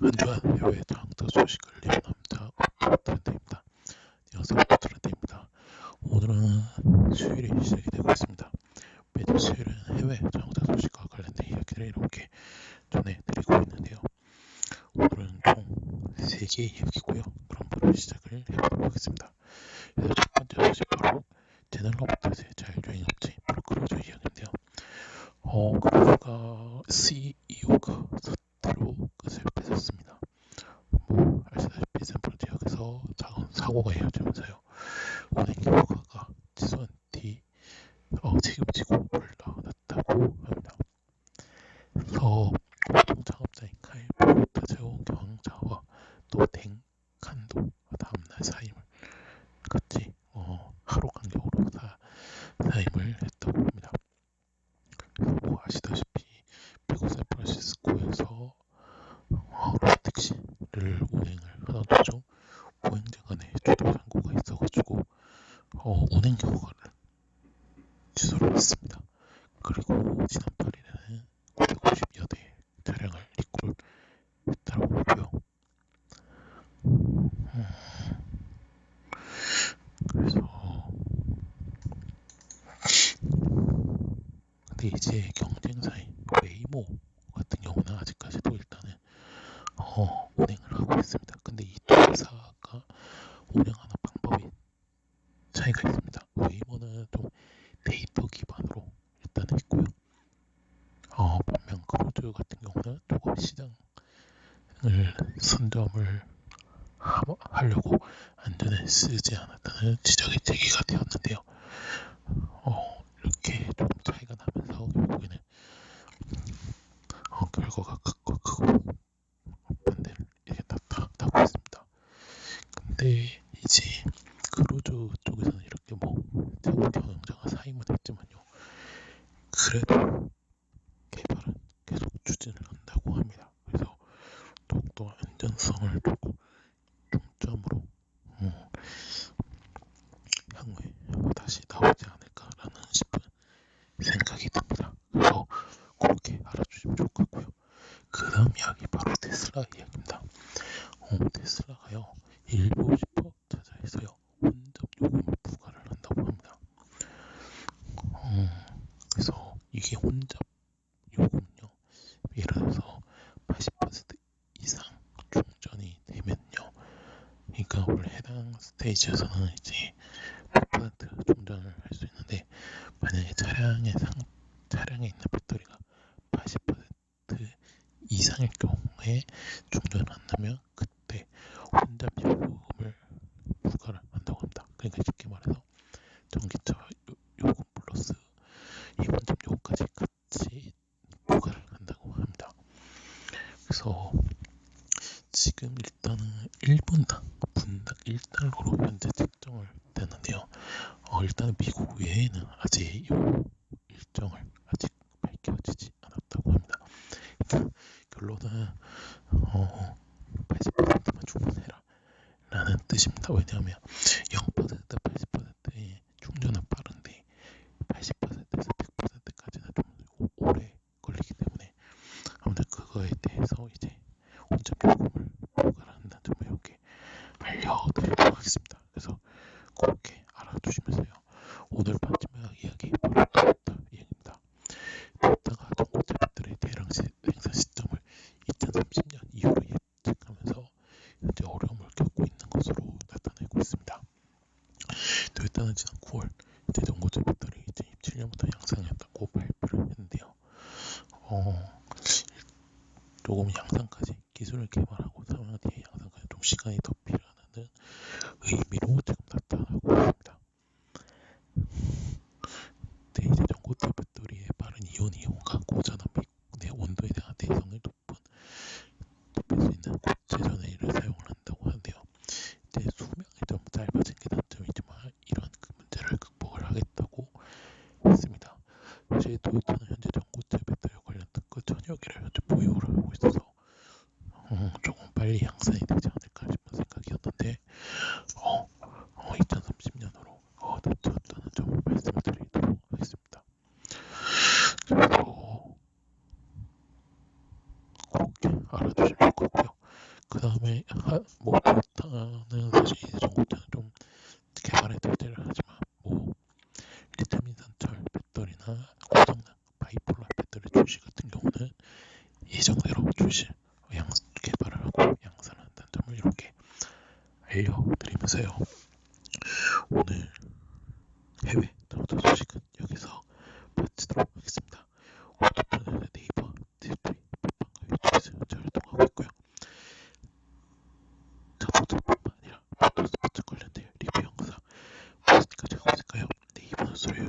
안주한 해외 장터 소식을 리뷰합니다. 트렌드입니다. 안녕하세요. 트렌드입니다. 오늘은 수요일이 시작이 되고 있습니다. 매주 수요일은 해외 장터 소식과 관련된 이야기를 이렇게 전해드리고 있는데요. 오늘은 총 3개의 이야기고요. 그럼 바로 시작을 해보도록 하겠습니다. 첫 번째 소식 바로 제널 로버트의 자율주행 업체 브로크로즈 이야기인데요. 어, 그루즈가 CEO가 사태로 끝을 맺었습니다. 뭐 아시다시피 작은 사고가 이어지면서요. 결과가 취소한 뒤 어, 책임지고 올라왔다고 합니다. 그래서 공동 창업자인 카일 포르타제오 경영자와 또 댕 칸도 다음날 사임을 같이 어, 하루 간격으로 사, 사임을 했다고 합니다. 그래서 뭐 아시다시피 미국 샌프란시스코에서 어, 로택시를 운행을 하던 도중 보행자 간에 주도 사고가 있어가지고 어, 운행 결과를 취소를 했습니다. 그리고 지난 8일에는 950여 대 차량을 리콜 했다고 하고요. 음, 그래서 근데 이제 경쟁사인 웨이모 같은 경우는 아직까지도 일단은 어, 운행을 하고 있습니다. 근데 이 두 회사가 운영하는 방법이 차이가 있습니다. 웨이모는 좀 데이터 기반으로 일단 있고요. 어, 반면 크루즈 같은 경우는 조금 시장을 선점을 하, 하려고 안전을 쓰지 않았다는 지적이 제기가 되었는데요. 어, 이렇게 조금 차이가 나면서 결국에는 어, 결과가 극과 크고 반대를 이렇게 나타나고 있습니다. 근데 이제 크루즈 쪽에서는 이렇게 뭐 최고 경영자가 사임을 했지만요. 그래도 개발은 계속 한다고 합니다. 그래서 더욱더 안전성을 두고 중점으로 음, 향후에 다시 나오지 않을까라는 싶은 생각이 듭니다. 그래서 그렇게 알아주시면 같고요. 그 다음 이야기 바로 테슬라 이야기입니다. 어, 테슬라가요. 일부 10% 차자에서요. 혼잡 요금을 부과를 한다고 합니다. 어, 그래서 이게 혼잡 요금요. 예를 들어서 80% 이상 충전이 되면요. 그러니까 원래 해당 스테이지에서는 이제 100% 충전을 할 수 있는데 만약에 차량의 상 차량에 있는 배터리가 80% 이상일 경우에 충전을 한다면 그때 혼잡 요금을 부과를 한다고 합니다. 그러니까 쉽게 말해서 전기차 요, 요금 플러스 이 혼잡 요금까지 같이 부과를 한다고 합니다. 그래서 지금 일단은 1분당 분당 1달러로 현재 책정을 되는데요. 어, 일단은 미국 외에는 아직 이 일정을 아직 밝혀지지 않았다고 합니다. 결론은 어, 80%만 충전해라 라는 뜻입니다. 왜냐하면 0% 80%의 충전은 빠른데 80%에서 100%까지는 좀 오래 걸리기 때문에 아무튼 그거에 대해서 이제 혼잡 요금을 부과한다는 점을 이렇게 알려드리도록 하겠습니다. 그래서 그렇게 알아두시면서요. 오늘 마지막 이야기 바로 토요타 이야기입니다. 토요타가 전고체 배터리 대량 시, 생산 시점을 2030년 이후로 예측하면서 현재 어려움을 겪고 있는 것으로 나타내고 있습니다. 토요타는 지난 9월 이제 전고체 배터리 2027년부터 양산했다고 발표를 했는데요. 어, 조금 양산까지 기술을 개발하고 사용 뒤에 양산까지 좀 시간이 더 필요하다는 의미로 지금 나타나고 있습니다. 근데 이제 전고체 배터리의 빠른 이온 이온과 고전압 및내 온도에 대한 내성을 높은 높일 수 있는 고체 전해를 사용을 한다고 하는데요. 이제 수명이 좀 짧아진 게 단점이지만 이런 그 문제를 극복을 하겠다고 했습니다. 사실 도요타는 현재 전고체 배터리 관련 특허 천여 개를 현재 보유를 하고 있어서 음, 조금 빨리 양산이 되지 않을까 싶은 생각이었는데 어, 어 2030년으로 어, 늦췄다는 점을 말씀을 드리도록 하겠습니다. 그래서 그렇게 알아두시면 좋을 것 같고요. 그 다음에 뭐 좋다는 사실 전부터는 좀 개발에 들들 하지 그러니까 같은 경우는 예정대로 출시, 양, 개발을 하고 양산을 한다는 점을 이렇게 알려드리면서요. 오늘 해외 정보 소식은 여기서 마치도록 하겠습니다. 오토편에는 네이버, 디스플레이, 팟빵과 유튜브에서 활동하고 있고요. 자포도뿐만 아니라 포토스포츠 관련된 리뷰 영상 무엇까지 하고 있을까요? 네이버 소리요